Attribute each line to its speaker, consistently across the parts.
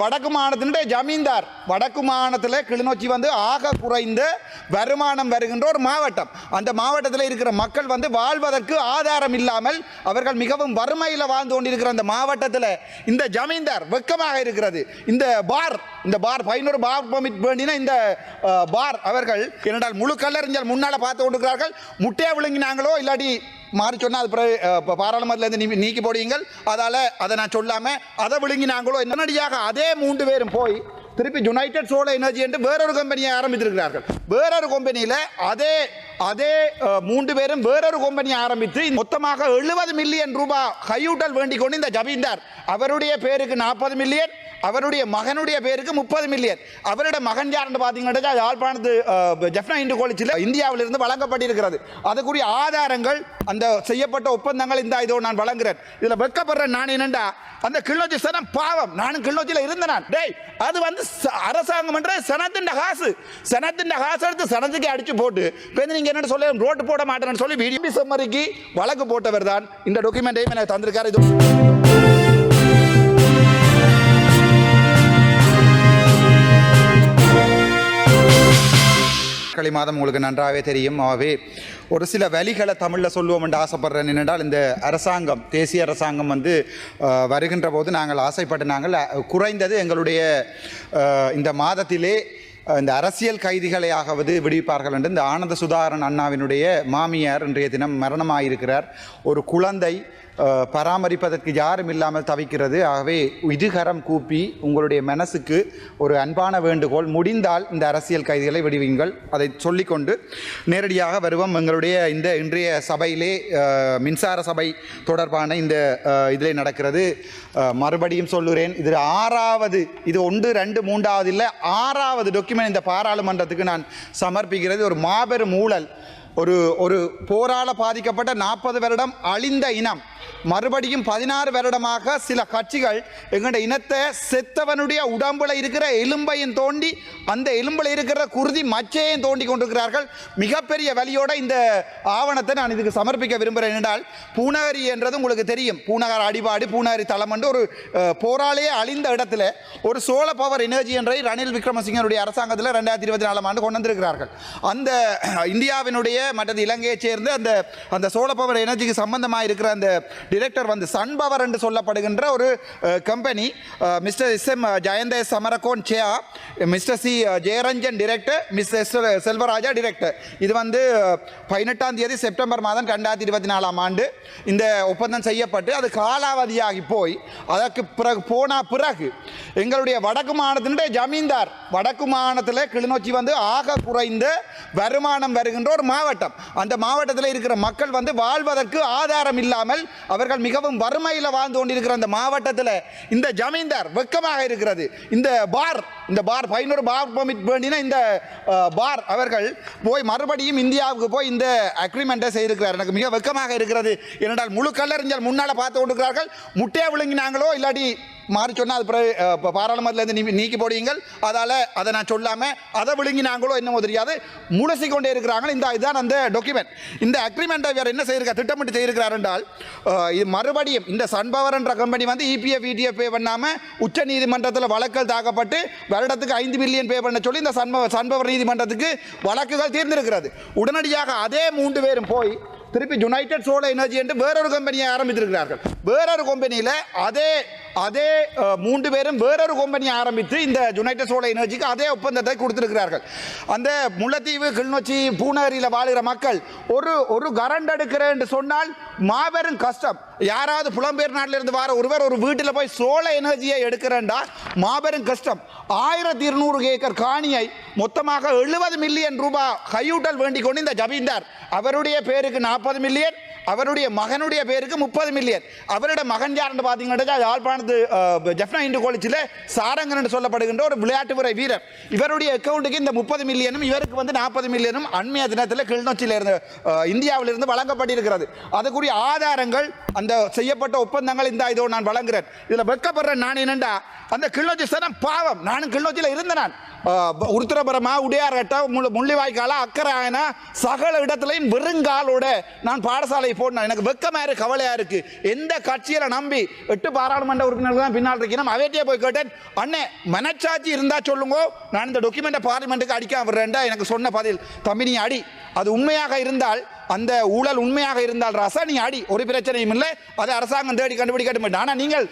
Speaker 1: வடக்கு மாநிலத்தினுடைய ஜமீன்தார் வடக்கு மாநிலத்தில் கிளிநொச்சி வந்து ஆக குறைந்த வருமானம் வருகின்ற ஒரு மாவட்டம். அந்த மாவட்டத்தில் இருக்கிற மக்கள் வந்து வாழ்வதற்கு ஆதாரம் இல்லாமல் அவர்கள் மிகவும் வறுமையில் வாழ்ந்து கொண்டிருக்கிற அந்த மாவட்டத்தில் இந்த ஜமீன்தார் வெக்கமாக இருக்கிறது. இந்த பார் இந்த பார் பதினோரு பார் பர்மிட் வேண்டின இந்த பார் அவர்கள் என்னடால் முழு கல்லறிஞர் முன்னால் பார்த்து கொண்டிருக்கிறார்கள். முட்டையை விழுங்கினாங்களோ இல்லாட்டி மாறி சொன்னால் அது பிறகு அஹ், நீ நீக்கி போடுவீங்கள். அதால் அதை நான் சொல்லாமல் அதை விழுங்கினாங்களோ உடனடியாக அதே மூன்று பேரும் போய் திருப்பி யுனைடெட் சோலர் எனர்ஜி என்று வேறொரு கம்பெனியை ஆரம்பித்திருக்கிறார்கள். வேறொரு கம்பெனியில் அதே அதே மூன்று பேரும் வேறொரு கம்பெனியை ஆரம்பித்து மொத்தமாக எழுபது மில்லியன் ரூபாய் கையூட்டல் வேண்டிக் கொண்டு இந்த ஜமீன்தார் அவருடைய பேருக்கு நாற்பது மில்லியன் அவருடைய மகனுடைய பேருக்கு முப்பது மில்லியன் அவருடைய மகன் யாருன்னு பார்த்தீங்கன்னா யாழ்ப்பாணத்து ஜெஃப்னா இந்து காலேஜில் இந்தியாவிலிருந்து வழங்கப்பட்டிருக்கிறது. அதுக்குரிய ஆதாரங்கள் அந்த செய்யப்பட்ட ஒப்பந்தங்கள் இந்த இதோ நான் வழங்குறேன். இதில் வெட்கப்படுறேன் நான் என்னண்டா? அந்த கிளிநொச்சி சனம் பாவம். நானும் கிளிநொச்சியில் இருந்தேன் நான். டேய் அது வந்து அரசாங்கம் என்ற சனத்தின் காசு சனத்தின் காசு எடுத்து சனத்துக்கு அடிச்சு போட்டு இப்போ நீங்கள் என்ன சொல்ல ரோட்டு போட மாட்டேன்னு சொல்லி விடிபி செம்மறிக்கு வழக்கு போட்டவர் தான் இந்த டாக்குமெண்ட்டையும் எனக்கு தந்திருக்காரு. இது. களி மாதம் உங்களுக்கு நன்றாகவே தெரியும். ஆகவே ஒரு சில வழிகளை தமிழில் சொல்லுவோம் என்று ஆசைப்படுறேன். என்னென்றால் இந்த அரசாங்கம் தேசிய அரசாங்கம் வந்து வருகின்ற போது நாங்கள் ஆசைப்பட்டு நாங்கள் குறைந்தது எங்களுடைய இந்த மாதத்திலே இந்த அரசியல் கைதிகளையாகவது விடுவிப்பார்கள் என்று இந்த ஆனந்த சுதாகரன் அண்ணாவினுடைய மாமியார் இன்றைய தினம் மரணமாயிருக்கிறார். ஒரு குழந்தை பராமரிப்பதற்கு யாரும் இல்லாமல் தவிக்கிறது. ஆகவே இதுகரம் கூப்பி உங்களுடைய மனசுக்கு ஒரு அன்பான வேண்டுகோள் முடிந்தால் இந்த அரசியல் கைதிகளை விடுவீங்கள். அதை சொல்லிக்கொண்டு நேரடியாக வருவோம். எங்களுடைய இந்த இன்றைய சபையிலே மின்சார சபை தொடர்பான இந்த இதிலே நடக்கிறது. மறுபடியும் சொல்லுகிறேன் இது ஆறாவது இது ஒன்று ரெண்டு மூன்றாவது இல்லை ஆறாவது டாக்குமெண்ட் இந்த பாராளுமன்றத்துக்கு நான் சமர்ப்பிக்கிறது. ஒரு மாபெரும் ஊழல். ஒரு ஒரு போரால பாதிக்கப்பட்ட நாற்பது வருடம் அழிந்த இனம். மறுபடியும் பதினாறு வருடமாக சில கட்சிகள் எங்களுடைய இனத்தை செத்தவனுடைய உடம்புல இருக்கிற எலும்பையும் தோண்டி அந்த எலும்பில் இருக்கிற குருதி மச்சையும் தோண்டி கொண்டிருக்கிறார்கள். மிகப்பெரிய வழியோட இந்த ஆவணத்தை நான் இதுக்கு சமர்ப்பிக்க விரும்புகிறேன் என்றால் பூனகரி என்றது உங்களுக்கு தெரியும். பூநகர் அடிபாடு பூனகரி தளம் என்று ஒரு போராளியே போராலேயே அழிந்த இடத்துல ஒரு சோழ பவர் எனர்ஜி என்றை ரணில் விக்ரமசிங்கனுடைய அரசாங்கத்தில் ரெண்டாயிரத்தி இருபத்தி நாலாம் ஆண்டு கொண்டு வந்திருக்கிறார்கள். அந்த இந்தியாவினுடைய மற்றது இலங்கையைச் சேர்ந்து அந்த அந்த சோழ பவர் எனர்ஜிக்கு சம்பந்தமாக இருக்கிற அந்த டிரெக்டர் வந்து சன் பவர் என்று சொல்லப்படுகின்ற ஒரு company mister S M Jayantha Samarakoon சேயா mister C Jayaranjan director miss S Selvaraja director இது வந்து பதினெட்டாம் தேதி செப்டம்பர் மாதம் ரெண்டாயிரத்தி இருபத்தி நாலாம் ஆண்டு இந்த ஒப்பந்தம் செய்யப்பட்டு அது காலாவதியாகி போய் அதற்கு பிறகு போன பிறகு எங்களுடைய வடக்கு மாநிலத்தினுடைய ஜமீன்தார் வடக்கு மாநிலத்தில் கிளிநொச்சி வந்து ஆக குறைந்த வருமானம் வருகின்ற ஒரு மாவட்டம். அந்த மாவட்டத்தில் இருக்கிற மக்கள் வந்து வாழ்வதற்கு ஆதாரம் இல்லாமல் அவர்கள் மிகவும் வறுமையில் வாழ்ந்து கொண்டிருக்கிற அந்த மாவட்டத்தில் இந்த ஜமீன்தார் வெக்கமாக இருக்கிறது. இந்த பார் இந்த பார் பதினோரு பார் பர்மிட் வேண்டின இந்த பார் அவர்கள் போய் மறுபடியும் இந்தியாவுக்கு போய் இந்த அக்ரிமெண்ட்டை செய்திருக்கிறார். எனக்கு மிக வெக்கமாக இருக்கிறது. ஏனென்றால் முழு கல்லறிஞர் முன்னால் பார்த்து கொண்டிருக்கிறார்கள். முட்டையை விழுங்கினாங்களோ இல்லாட்டி மாறி சொன்னால் அது பிறகு அஹ், நீ நீக்கி போடுவீங்கள். அதால் அதை நான் சொல்லாமல் அதை விழுங்கினாங்களோ என்னமோ தெரியாது. முழுசி கொண்டே இருக்கிறாங்க. இந்த இதான் தான் அந்த டாக்குமெண்ட் இந்த அக்ரிமெண்ட்டை வேறு என்ன செய்யிருக்கார் திட்டமிட்டு செய்திருக்கிறார் என்றால் இது மறுபடியும் இந்த சன்பவர் என்ற கம்பெனி வந்து இபிஎஃப் இடிஎஃப் பே பண்ணாமல் உச்ச நீதிமன்றத்தில் வழக்குகள் தாக்கப்பட்டு வருடத்துக்கு ஐந்து மில்லியன் பே பண்ண சொல்லி இந்த சன்பவர் சன்பவர் நீதிமன்றத்துக்கு வழக்குகள் தீர்ந்திருக்கிறது. உடனடியாக அதே மூன்று பேரும் போய் திருப்பி யுனைடெட் சோலர் எனர்ஜி என்று வேறொரு கம்பெனியை ஆரம்பித்திருக்கிறார்கள். வேறொரு கம்பெனியில் அதே அதே மூன்று பேரும் வேறொரு கம்பெனி ஆரம்பித்து இந்த யுனைடெட் சோலர் எனர்ஜிக்கு அதே ஒப்பந்தத்தை கொடுத்திருக்கிறார்கள். அந்த முல்லைத்தீவு கிளிநொச்சி பூநகரியில் வாழுகிற மக்கள் ஒரு ஒரு கரண்ட் எடுக்கிறேன் என்று சொன்னால் மாபெரும் கஷ்டம். யாராவது புலம்பெயர் நாட்டில் இருந்து வர ஒருவர் ஒரு வீட்டில் போய் சோழ எனர்ஜியை எடுக்கிறேன்டா மாபெரும் கஷ்டம். ஆயிரத்தி இருநூறு ஏக்கர் காணியை மொத்தமாக எழுபது மில்லியன் ரூபாய் கையூட்டல் வேண்டிக் கொண்டு இந்த ஜமீன்தார் அவருடைய பேருக்கு நாற்பது மில்லியன் அவருடைய மகனுடைய பேருக்கு முப்பது மில்லியன் அவருடைய மகன் யாருன்னு பார்த்தீங்கன்னா யாழ்ப்பாணத்து ஜெஃப்னா இந்து காலேஜில் சாரங்கன் என்று சொல்லப்படுகின்ற ஒரு விளையாட்டு முறை வீரர். இவருடைய அக்கௌண்ட்டுக்கு இந்த முப்பது மில்லியனும் இவருக்கு வந்து நாற்பது மில்லியனும் அண்மைய தினத்தில் கிளிநொச்சியில் இருந்து இந்தியாவிலிருந்து வழங்கப்பட்டிருக்கிறது. அதுக்குரிய ஆதாரங்கள் அந்த செய்யப்பட்ட ஒப்பந்தங்கள் இந்த இதோ நான் வழங்குறேன். இதில் வெட்கப்படுறேன் நான் என்னண்டா? அந்த கிளிநொச்சி சனம் பாவம். நானும் கிளிநொச்சியில் இருந்தேன் நான் உருத்திரபுரமா உடையார்கட்ட முள்ளு முள்ளிவாய்க்கால அக்கராயன சகல இடத்துலையும் வெறுங்காலோட நான் பாடசாலை போடணும் எனக்கு வெக்கமா இருக்கு கவலையா இருக்கு. எந்த கட்சியில நம்பி எட்டு பாராளுமன்ற உறுப்பினர்கள் தான் பின்னால் இருக்கணும் அவைட்டே போய் கேட்டேன் அண்ணே மனச்சாட்சி இருந்தா சொல்லுங்க. நான் இந்த டாக்குமெண்ட்டை பார்லிமெண்ட்டுக்கு அடிக்காம விடுறேன்டா எனக்கு சொன்ன பதில் தம்பி நீ அடி. அது உண்மையாக இருந்தால் அந்த ஊழல் உண்மையாக இருந்தால் ரசா நீ அடி. ஒரு பிரச்சனையும் இல்லை. அதை அரசாங்கம் தேடி கண்டுபிடிக்கட்டும் ஆனால் நீங்கள்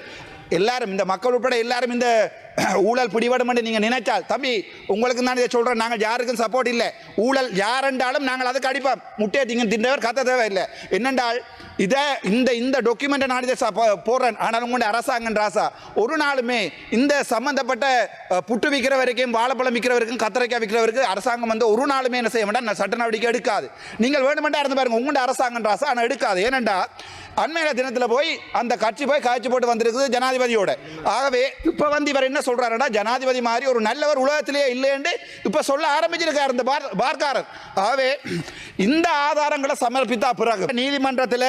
Speaker 1: எல்லாரும் இந்த மக்கள் உட்பட எல்லாரும் இந்த ஊழல் பிடிபடும் என்று நீங்கள் நினைச்சால் தம்பி உங்களுக்கு தான் இதை சொல்கிறோம் நாங்கள் யாருக்கும் சப்போர்ட் இல்லை. ஊழல் யாரென்றாலும் நாங்கள் அதுக்கு அடிப்போம். முட்டையை திங்க தின்றவர் கத்த தேவையில்லை. என்னென்றால் இதை இந்த இந்த டாக்குமெண்ட்டை நான் இதை போடுறேன். ஆனால் உங்களுடைய அரசாங்கம் ராசா ஒரு நாளுமே இந்த சம்மந்தப்பட்ட புட்டு விற்கிறவருக்கும் வாழைப்பழம் விற்கிறவருக்கும் கத்திரிக்காய் விற்கிறவருக்கு அரசாங்கம் வந்து ஒரு நாளுமே என்ன செய்ய வேண்டாம். சட்ட நடவடிக்கை எடுக்காது. நீங்கள் வேணுமெண்டா இருந்து பாருங்க. உங்களுடைய அரசாங்கம் ராசா ஆனால் எடுக்காது. ஏனென்றால் அண்மையில தினத்தில் போய் அந்த கட்சி போய் காய்ச்சி போட்டு வந்திருக்குது ஜனாதிபதியோட. ஆகவே இப்போ வந்து இவர் என்ன சொல்றாருன்னா ஜனாதிபதி மாதிரி ஒரு நல்லவர் உலகத்திலேயே இல்லைன்னு இப்போ சொல்ல ஆரம்பிச்சிருக்கார் இந்த பார் பார்க்காரர். ஆகவே இந்த ஆதாரங்களை சமர்ப்பித்தா பிறகு நீதிமன்றத்தில்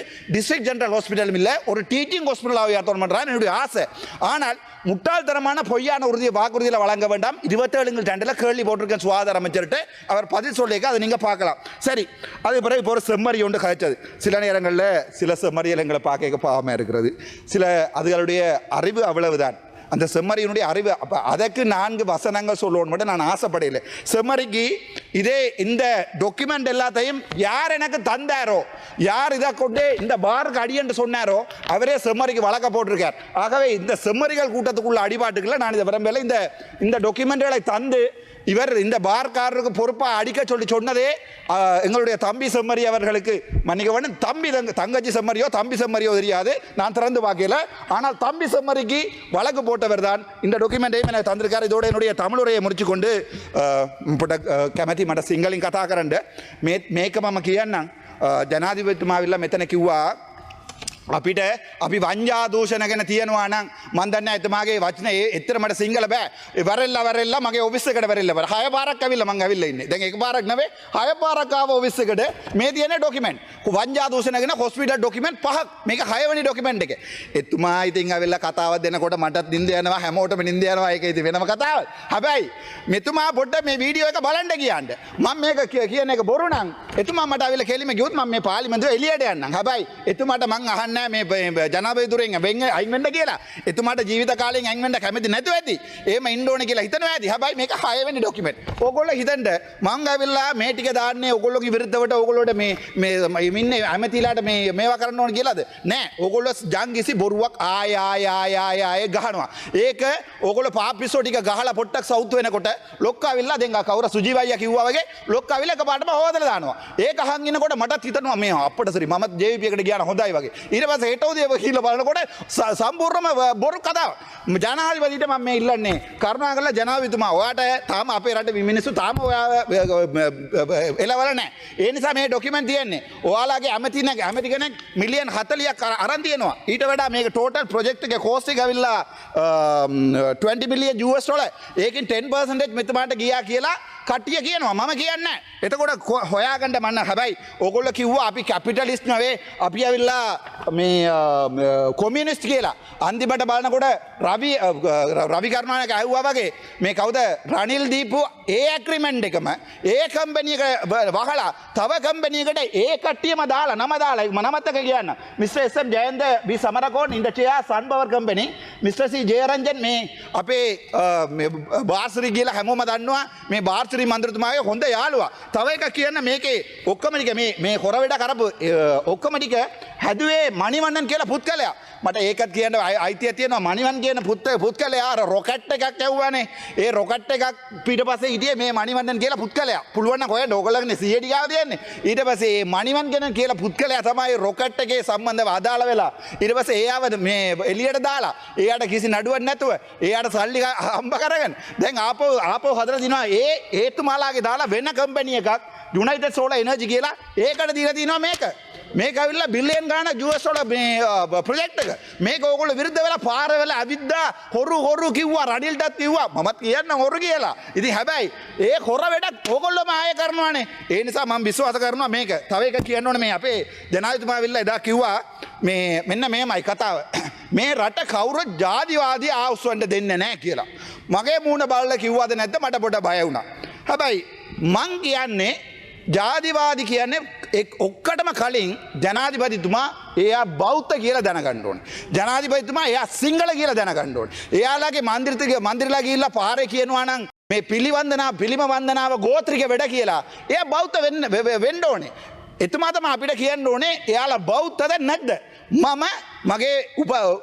Speaker 1: டிஸ்ட்ரிக்ட் ஜென்ரல் ஹாஸ்பிட்டலும் இல்லை ஒரு டீச்சிங் ஹாஸ்பிட்டலாக உயர்த்தணும் பண்ணுறான் என்னுடைய ஆசை. ஆனால் முட்டாள்தனமான பொய்யான உறுதியை வாக்குறுதியில் வழங்க வேண்டாம். இருபத்தேழுங்கள் ரெண்டில் கேள்வி போட்டிருக்கேன் சுகாதார அமைச்சர்கிட்ட. அவர் பதில் சொல்லியிருக்க அதை நீங்கள் பார்க்கலாம். சரி அது பிறகு இப்போ ஒரு செம்மறி ஒன்று கழிச்சது சில நேரங்களில் சில செம்மறியல் எங்களை பார்க்க பாவமாக இருக்கிறது. சில அதுகளுடைய அறிவு அவ்வளவுதான். அந்த செம்மறியினுடைய அறிவு அப்போ அதற்கு நான்கு வசனங்கள் சொல்லுவோன்னு மட்டும் நான் ஆசைப்படையில செம்மறிக்கு இதே இந்த டாக்குமெண்ட் எல்லாத்தையும் யார் எனக்கு தந்தாரோ யார் இதை கொண்டு இந்த பாருக்கு அடியன்று சொன்னாரோ அவரே செம்மறிக்கு வழக்க போட்டிருக்கார். ஆகவே இந்த செம்மறிகள் கூட்டத்துக்குள்ள அடிபாட்டுக்குள்ள நான் இதை விரும்பல இந்த இந்த டாக்குமெண்ட்களை தந்து இவர் இந்த பார்க்காரருக்கு பொறுப்பாக அடிக்க சொல்லி சொன்னதே எங்களுடைய தம்பி செம்மறி அவர்களுக்கு. மன்னிக்க தம்பி தங்க தங்கச்சி செம்மறியோ தம்பி செம்மறியோ தெரியாது. நான் திறந்து பார்க்கல. ஆனால் தம்பி செம்மறிக்கு வழக்கு போட்டவர் தான் இந்த டாக்குமெண்ட்டையும் எனக்கு தந்திருக்கார். இதோட என்னுடைய தமிழுரையை முடிச்சு கொண்டு කැමැති මට සිංහලින් කතා කරන්න. මේ- මේක මම කියන්නම්. ජනාධිපතිතුමාවිල්ල මෙතන කිව්වා අපිට අපි වංජා දූෂණ ගැන තියෙනවා නම් මන් දන්න එතුමාගේ වචන ඒ එච්චර මට සිංහල බෑ. ඒ වරෙල්ල වරෙල්ල මගේ ඔෆිස් එකට වැරෙල්ල වර. හය පාරක් ඇවිල්ලා මං ඇවිල්ලා ඉන්නේ. දැන් එක පාරක් නෙවෙයි. හය පාරක් ආව ඔෆිස් එකට මේ තියෙන ඩොකියුමන්ට් වංජා දූෂණ ගැන හොස්පිටල් ඩොකියුමන්ට් පහක්. මේක හයවෙනි ඩොකියුමන්ට් එක. එතුමා ඉතින් ඇවිල්ලා කතාවක් දෙනකොට මටත් නිින්ද යනවා. හැමෝටම නිින්ද යනවා. ඒක ඉතින් වෙනම කතාවක්. හැබැයි මෙතුමා පොඩ්ඩ මේ වීඩියෝ එක බලන්න කියන්න මම මේක කිය- කියන එක බොරු නම් එතුමා මට ඇවිල්ලා කෙලිම ගියොත් මම මේ පාර්ලිමේන්තුවේ එළියට යන්නම්. හැබැයි එතුමාට මං අහන්නේ නෑ ජනපයතුරෙන් වෙන්න අයින්වට කියලා. එතුමට ජීවිත කාලෙන් අයින්වට කැමති නැතු ඇති. ඒම ඉන්ඩෝන කියලා හිතන ඇති. හබයි මේ හයවැනි ඩොකිමට ඔකොල්ල හිතන්ට මංගවෙල්ලා මේටික දාන්නේ ඔකොල්ලොක විරද්ධවට ඔකොලොට මේමන්න ඇමතිලාට මේ මේවා කරන්න ඕන කියලාද? නෑ. ඔකොල්ල ජංගිසි බොරුවක් ආයායායායාය ගහනවා. ඒක ඔකොල පාපිසෝටික ගහල පොට්ටක් සෞතු වෙනකොට ලොක්කාවිල්ලා දෙඟ කවර සුජීවයිය කිව්වාගේ ලොක්කාවිල්ල පාටම හෝදල දානවා. ඒක හංගෙනකොට මටත් හිතනවා මේ අපට සරි මත් ජේපියකට කියන හොඳයි වගේ. ඊට පස්සේ හෙටෝදිය කියලා බලනකොට ස- සම්පූර්ණම ව- බොරු කතාවක් ජනාධිපතිට මම මේ ඉල්ලන්නේ කරුණාකරලා ජනාධිපතිතුමා ඔයාට තාම අපේ රට මිනිස්සු තාම ඔයා එලවල නැහැ. ඒ නිසා මේ ඩොකියුමන්ට් තියෙන්නේ. ඔයාලගේ ඇමති නැග ඇමති කෙනෙක් මිලියන් 40ක් අර- අරන් තියෙනවා. ඊට වඩා මේක ටෝටල් ප්‍රොජෙක්ට් එකේ කෝස්ට් එක ඇවිල්ලා අම්, 20 මිලියන් US ඩොලර් ඒකෙන් 10% මෙතමාට ගියා කියලා කට්ටිය කියනවා මම කියන්න. එතකොට කො- හොයාගන්න මන්න. හැබැයි ඔගොල්ල කිව්වා අපි කැපිටලිස්් නවේ. අපි ඇවිල්ලා මේ කොමිනිස්ට් කියලා. අන්තිබට බලනකොට රවි රවිකරණයක ඇව්වා වගේ මේ කවුද? රනිල් දීපු ඒ ඇක්‍රිමෙන්් එකම ඒ කම්පනියක වහලා තව කම්පනියකට ඒ කට්ටියම දාලා නම දාලා මනමත්තක කියන්න. Mister S M Jayantha V Samarakoon ඉන්ඩචයා සන්බවර් කම්පනි මිස්ටසි ජයරංජන් මේ අපේ බාර්සරි කියලා හැමෝම දන්නවා. මේ බාර්ස මාර්චරි මන්ත්‍රතුමාගේ හොඳ යාළුවා. තව එක කියන්න මේකේ ඔක්කමටික මේ මේ හොරවිඩ කරපු ඔක්කමටික හැදුවේ මනිවන්නන් කියලා පුද්ගලයා. මට ඒකත් කියන්න අයිතිය තියෙන මනිවන් කියන පුත්ත පුද්ගලයා රොකට් එකක් ඇව්වානේ. ඒ රොකට් එකක් පිට පස හිටිය මේ මනිවන්න කියලා පුද්ගලයා. පුළුවන් කොය ඩෝකලගෙන සියටිකාව තියන්නේ ඊට පසේ මනිවන් ගෙන කියලා පුද්ගලයා තමයි රොකට් එකේ සම්බන්ධ අදාළ වෙලා. ඉට පස ඒයාවද මේ එලියට දාලා. ඒයට කිසි නඩුවන් නැතුව ඒයට සල්ලි හම්බ කරගන්න දැන් ආපෝ ආපෝ හදර දිනවා. ඒ ඒතුමාලාගේ දාලා වෙන්න කම්පැනිය එකක් යුනයිට සෝල එනජි කියලා ඒකට දීල තිනවා මේක. මේ කවිල්ල බිල්ලියන් ගාන ජුවස්වල ප්‍රජෙක්්ක මේ ඕකොල විරුද්ධ වෙලා පාර වෙලා අවිද්දා හොරු හොරු කිව්වා රඩිල්ටත් කිව්වා. මත් කියන්න හොරු කියලා. ඉති හැබැයි ඒ හොර වැඩක් ඔකොල්ලොම ආය කරනවානේ. ඒ නිසා මම විශ්වාස කරනවා මේක. තව එක කියන්නවන මේ අපේ ජනායතුමා විල්ල එදා කිව්වා මේ මෙන්න මේමයි කතාව. මේ රට කවුරු ජාතිවාදී ආවස්වන්ට දෙන්න නෑ කියලා මගේ මූුණ බල්ල කිව්වාද නැද්ද මට පොට බය වුණා හැබැයි මං කියන්නේ ජාතිවාදි කියන්නේ ඔක්කටම කලින් ජනාධිපතිතුමා එයා බෞද්ධ කියලා දැනගණ්ඩුවන්. ජනාධිපතිතුමා එයා සිංහල කියලා දැනගණ්ඩුවන්. එයාලාගේ මන්දිරිතක මන්දිරලා ගිල්ල පාර කියනවා නම් මේ පිළිවන්දනා පිළිම වන්දනාව ගෝත්‍රික වැඩ කියලා. එය බෞද්ධ වෙන්න වෙන්ඩ ඕනේ. එතුමාතම අපිට කියන්න ඕනේ එයාලා බෞද්ධද නැද්ද. මම මගේ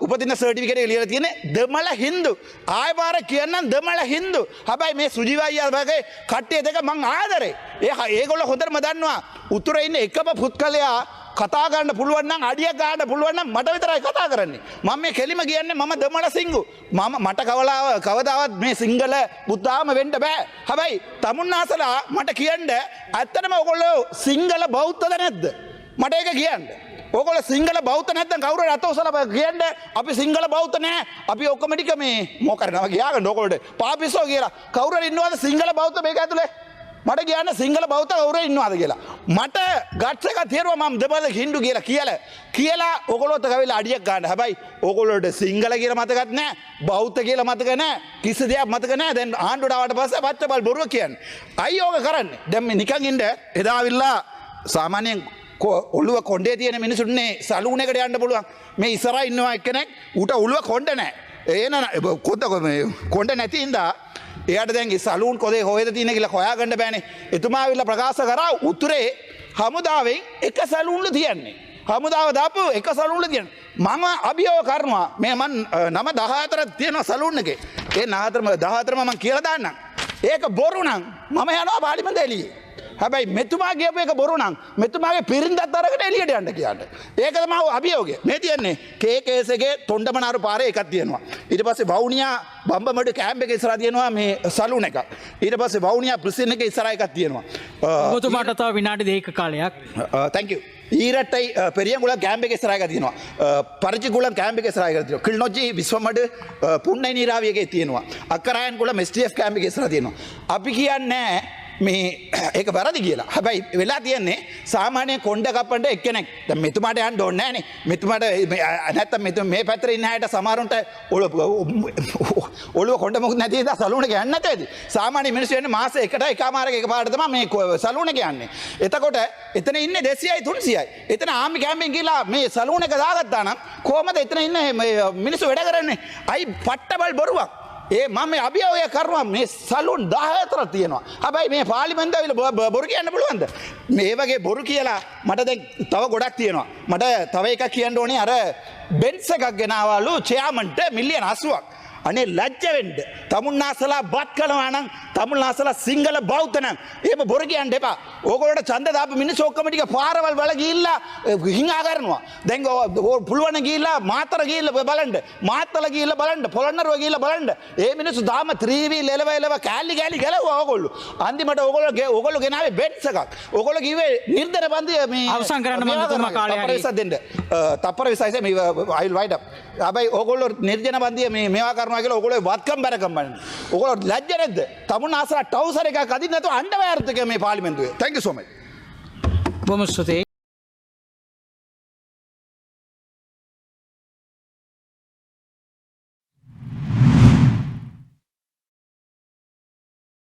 Speaker 1: උපතින සර්ටිිකට ලියර තියෙන දෙමල හින්දු. ආයපාර කියන්නම් දෙමල හින්දු. හැබයි මේ සුජිවයියා වගේ කට්ටේ දෙක මං ආදරේ. ඒ ඒගොල හොඳරම දන්නවා. උතුර ඉන්න එකම පුත්කලයා කතාගන්න පුළුවන් අඩිය ගාඩ පුළුවන් මට විතරයි කතා කරන්නේ මම මේ කෙලිම කියන්න මම දෙමල සිංගු මම මට කවලාව කවදාවත් මේ සිංහල බුද්ධාම වෙන්ඩ බෑ හැබයි තමුන්නාසලා මට කියන්ඩ ඇත්තනම ඔකොල්ලෝ සිංහල බෞද්ධද නැද්ද මට ඒක කියන්න ඕකොල සිංහල බෞත නැත කවර රතවසල කියන්න. අපි සිංහල බෞත නෑ අපි ඔක්කමටික මේ මොකරනව ගයාග නොකොට පාපිස්සෝ කියලා. කවර ඉන්නවාද සිංහල බෞත මේ ඇතුලේ? මට කියන්න සිංහල බෞත කවුර ඉන්නවාද කියලා. මට ගට්සක තේරුව මම් දෙබද හින්ඩු කියලා කියල. කියලා ඔකොලොත් කවිල අඩියක් ගන්න. හැබයි ඔකොලොට සිංහල කියල මතකත් නෑ බෞද්ධ කියල මතක නෑ කිසි දෙයක් මතක නෑ දැන් ආණ්ඩුඩාවට පස පච්ච බල් බොරුව කියන්න. අයිෝක කරන්න. දැම්ම නිකං ඉන්ඩ එදාවිල්ලා සාමානයෙන් ඔල්ලුව කොඩේ තියෙන මිනිසුන්නේ සලූන එකට යන්න පුළුවන් මේ ඉසර ඉන්නවා එක්කනෙක් උට ඔල්ුව කොඩ නෑ ඒන කොද්ද කොඩ නැතින්දා එයට දැන් සලූන් කොදේ හොයද තියන කියලා හොයාගන්න බෑනේ එතුමා විල්ල ප්‍රකාශ කර උතුරේ හමුදාවෙන් එක සැලූන්ල තියන්නේ. හමුදාව දාපු එක සලූන්ල තියන්. මම අභියෝ කරනවා මේමන් නම දහතර තියෙනවා සලූන්නගේ ඒ නාතරම දහතරම මං කියලදාන්න. ඒක බොරුනං මම යනවා පාලිමඳ එලියේ. හැබැයි මෙතුමා කියප එක බොරුනම් මෙතුමාගේ පිරින්දත් අරකට එලියට යන්න කියන්න. ඒකද මව අභියෝගේ මේ තියන්නේ කේකේසගේ තොන්ඩමනාරු පාර එකක් තියෙනවා. ඉට පස්සේ වෞනියා බම්බමට කෑම්ප එක ඉස්රා තියෙනවා මේ සලුන එක. ඊට පස්සේ වෞනියා ප්‍රසින එක ඉස්රා එකක් තියෙනවා.
Speaker 2: ඔබතුමාටතාව විනාඩි දෙක කාලයක්
Speaker 1: තැක. ඊරටයි පෙරියගුල කෑම්ප ස්රාය තියනවා පරිචිකුල කෑම්ප ස්රාය තිය කිල්නොජි විස්වමට පුන්න නිරාවියගේ තියෙනවා අකරයන්කුල මෙස්ටියස් කෑම්පි ස්ර තියෙනවා. අපි කියන්නෑ මේ ඒක වැරදි කියලා. හැබැයි වෙලා තියෙන්නේ සාමානය කොන්ඩ කපට එක්කනෙක් මෙතුමට යන් ඩොන්නෑනේ මෙතුමට නැත මෙතු මේ පැතර ඉන්නහයට සමාරුන්ට ඔල ඔලු කොට මොක් නැති සලුන ගන්න ඇද සාමානය මිනිස්සුවන්න මාස එකට එකමාරක එක පාටතම මේ සලුන කියන්නේ එතකොට එතන ඉන්න දෙසියයි තුන්සියයි. එතන ආමි කෑම්පෙන් කියලා මේ සලුන එක දාගත්තානම් කෝමද එතන ඉන්න මිනිස්සු වැඩ කරන්නේ? අයි පට්ටබල් බොරුවක්. ඒ මම අභියෝය කරවා මේ සලුන් දාහතර තියෙනවා. හැබැයි මේ පාලිමෙන්දවිල බොරු කියන්න පුළුවන්ද? මේ වගේ බොරු කියලා මට දැ තව ගොඩක් තියෙනවා. මට තව එක කියන්න ඕනේ. අර බෙන්ස එකක් ගෙනවාලු චයාමන්ට මිල්ලියන අසුවක්. අනේ ලජ්ජවෙන්ඩ තමුන්නාසලා බත් කළවානම් තමුල්නාසලා සිංහල බෞද්ධනම් ඒම බොර කියන්න එපා. ඕකොට චන්ද දාප මිනිස් ඔක්කමටික පාරවල් වල ගිල්ලා හිංහා කරනවා දැන් පුළුවන ගිල්ලා මාතර ගිල්ල බලන්ඩ මාත්තල ගිල්ල බලන්ඩ පොළන්නරුව ගිල්ල බලන්ඩ ඒ මිනිසු දාම ත්‍රීවී ලෙලවලව කෑල්ලි ගෑලි ගල ඕගොල්ලු. අන්තිමට ඔගොලගේ ඔගොලු ගෙනාවේ බෙන්ස එකක්. ඔගොල කිවේ නිර්දර බන්ධය මේ
Speaker 2: අවසන් කරන්න.
Speaker 1: දෙන්න. තපර විසයිස අයිල් වයිට ඇබයි ඔගොල්ල නිර්ජන බන්ධිය මේ මේවා කරනවා කියලා ඔගොල වත්කම් බැරකම්බන්න ඔගොල ලජ්ජනෙද තමුන් ආසර ටවසර එක කදින්නතු අන්ඩ ෑර්ථක මේ පාලිමෙන්තුවේ තැක සොමයි
Speaker 2: බොම ස්තුතියි